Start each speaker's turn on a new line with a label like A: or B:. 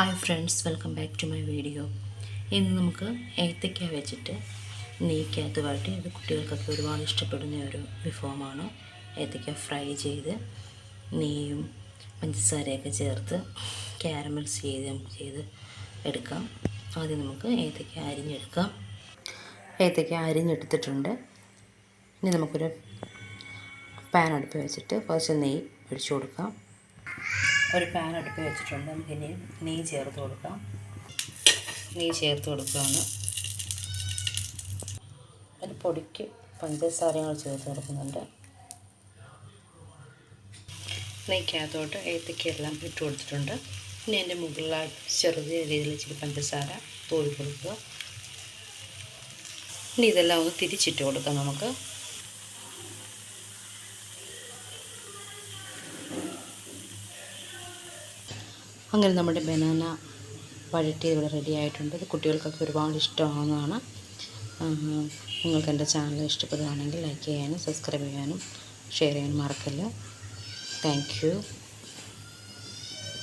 A: Hi friends welcome back to my video ഇന്ന് നമുക്ക് ഏത്തയ്ക്ക വെച്ചിട്ട് നെയ്ക്കകത്ത് ഇത് കുട്ടികൾക്കൊക്കെ ഒരുപാട് ഇഷ്ടപ്പെടുന്ന ഒരു വിഭവമാണ്. ഏത്തയ്ക്ക ഫ്രൈ ചെയ്ത് നെയ്യും പഞ്ചസാരയൊക്കെ ചേർത്ത് ക്യാരമൽസ് ചെയ്ത് നമുക്ക് ചെയ്ത് എടുക്കാം. ആദ്യം നമുക്ക് ഏത്തയ്ക്ക അരിഞ്ഞെടുക്കാം. ഏത്തയ്ക്ക അരിഞ്ഞെടുത്തിട്ടുണ്ട്. ഇനി നമുക്കൊരു പാൻ അടുപ്പ് വെച്ചിട്ട് കുറച്ച് നെയ്യ് ഒഴിച്ചു കൊടുക്കാം. ഒരു പാൻ അടുപ്പ് വെച്ചിട്ടുണ്ട്. നമുക്ക് ഇനി നെയ്യ് ചേർത്ത് കൊടുക്കാം. നെയ്യ് ചേർത്ത് കൊടുക്കുകയാണ്. ഒരു പൊടിക്ക് പഞ്ചസാരങ്ങൾ ചേർത്ത് കൊടുക്കുന്നുണ്ട്. നെയ്ക്കകത്തോട്ട് ഏത്തക്കെല്ലാം ഇട്ട് കൊടുത്തിട്ടുണ്ട്. ഇനി എന്റെ മുകളിലായി ചെറുത് രീതിയിൽ ഇച്ചിരി പഞ്ചസാര തൂവി കൊടുക്കുക. ഇനി ഇതെല്ലാം ഒന്ന് തിരിച്ചിട്ട് കൊടുക്കാം നമുക്ക്. അങ്ങനെ നമ്മുടെ ബനാന വഴറ്റി ഇവിടെ റെഡി ആയിട്ടുണ്ട്. ഇത് കുട്ടികൾക്കൊക്കെ ഒരുപാട് ഇഷ്ടമാവുന്നതാണ്. നിങ്ങൾക്ക് എന്റെ ചാനൽ ഇഷ്ടപ്പെടുകയാണെങ്കിൽ ലൈക്ക് ചെയ്യാനും സബ്സ്ക്രൈബ് ചെയ്യാനും ഷെയർ ചെയ്യാനും മറക്കല്ല. താങ്ക്